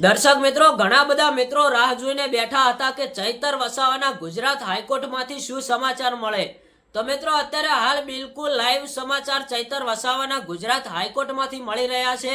દર્શક મિત્રો, ઘણા બધા મિત્રો રાહ જોઈને બેઠા હતા કે ચૈતર વસાવાના ગુજરાત હાઈકોર્ટમાંથી શું સમાચાર મળે? તો મિત્રો, અત્યારે હાલ બિલકુલ લાઈવ સમાચાર ચૈતર વસાવાના ગુજરાત હાઈકોર્ટમાંથી મળી રહ્યા છે.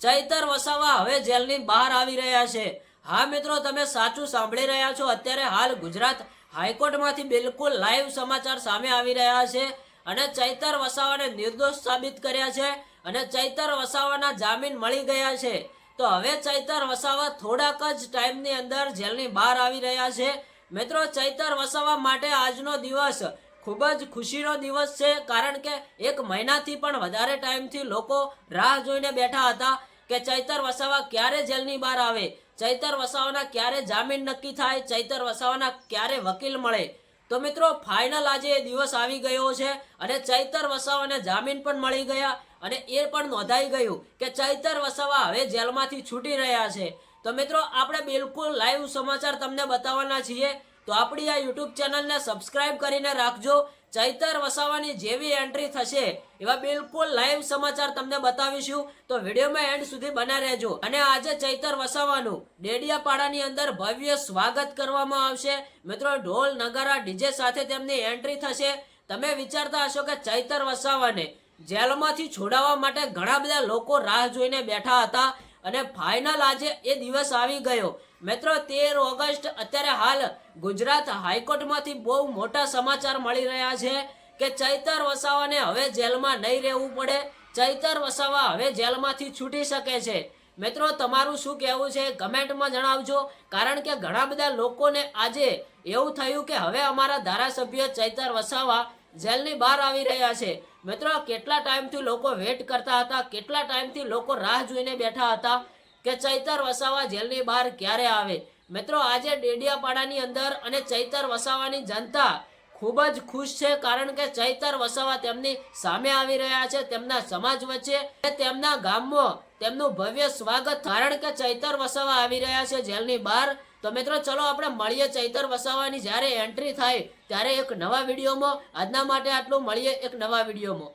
ચૈતર વસાવા હવે જેલની બહાર આવી રહ્યા છે. હા મિત્રો, તમે સાચું સાંભળી રહ્યા છો. અત્યારે હાલ ગુજરાત હાઈકોર્ટમાંથી બિલકુલ લાઈવ સમાચાર સામે આવી રહ્યા છે અને ચૈતર વસાવાને નિર્દોષ સાબિત કર્યા છે અને ચૈતર વસાવાના જામીન મળી ગયા છે. તો હવે ચૈતર વસાવા થોડાક જ ટાઈમની અંદર જેલની બહાર આવી રહ્યા છે. મિત્રો, ચૈતર વસાવા માટે આજનો દિવસ ખૂબ જ ખુશીનો દિવસ છે, કારણ કે એક મહિનાથી પણ વધારે ટાઈમથી લોકો રાહ જોઈને બેઠા હતા કે ચૈતર વસાવા ક્યારે જેલની બહાર આવે, ચૈતર વસાવાના ક્યારે જામીન નક્કી થાય, ચૈતર વસાવાના ક્યારે વકીલ મળે તો મિત્રો ફાઇનલ આજે દિવસ આવી ગયો છે અને ચૈતર વસાવાને જામીન પણ મળી ગયા અને એ પણ નોંધાઈ ગયું કે ચૈતર વસાવા હવે જેલમાંથી છૂટી રહ્યા છે. તો મિત્રો, આપણે બિલકુલ લાઈવ સમાચાર તમને બતાવવાના છીએ. તો આપણી આ યુટ્યુબ ચેનલને સબસ્ક્રાઇબ કરીને રાખજો. ચૈતર વસાવાની જેવી એન્ટ્રી થશે એવા બિલકુલ લાઈવ સમાચાર તમને બતાવીશું. તો વિડીયોમાં એન્ડ સુધી બના રહેજો. અને આજે ચૈતર વસાવાનું ડેડિયાપાડાની અંદર ભવ્ય સ્વાગત કરવામાં આવશે. મિત્રો, ઢોલ, નગારા, ડીજે સાથે તેમની એન્ટ્રી થશે. તમે વિચારતા હશો કે ચૈતર વસાવાને જેલમાંથી છોડાવવા માટે ઘણા બધા લોકો રાહ જોઈને બેઠા હતા. અને ફાઇનલ આજે એ દિવસ આવી ગયો. મિત્રો, તેર ઓગસ્ટ અત્યારે હાલ ગુજરાત હાઈકોર્ટમાંથી બહુ મોટા સમાચાર મળી રહ્યા છે કે ચૈતર વસાવાને હવે જેલમાં નહીં રહેવું પડે. ચૈતર વસાવા હવે જેલમાંથી છૂટી શકે છે. મિત્રો, તમારું શું કહેવું છે? કમેન્ટમાં જણાવજો. કારણ કે ઘણા બધા લોકોને આજે એવું થયું કે હવે અમારા ધારાસભ્ય ચૈતર વસાવા જેલની બહાર આવી રહ્યા છે. મિત્રો, કેટલા ટાઈમથી લોકો વેટ કરતા હતા? કેટલા ટાઈમથી લોકો રાહ જોઈને બેઠા હતા કે ચૈતર વસાવા જેલની બહાર ક્યારે આવે? મિત્રો, આજે ડેડિયાપાડાની અંદર અને ચૈતર વસાવાની જનતા ખૂબ જ ખુશ છે કારણ કે ચૈતર વસાવા તેમની સામે આવી રહ્યા છે, તેમના સમાજ વચ્ચે તેમના ગામમાં તેમનું ભવ્ય સ્વાગત. કારણ કે ચૈતર વસાવા આવી રહ્યા છે જેલની બહાર તો મિત્રો ચલો આપણે મળીએ ચૈતર વસાવાની જ્યારે એન્ટ્રી થાય ત્યારે એક નવા વિડીયોમાં. આજના માટે આટલું, મળીએ એક નવા વિડીયોમાં.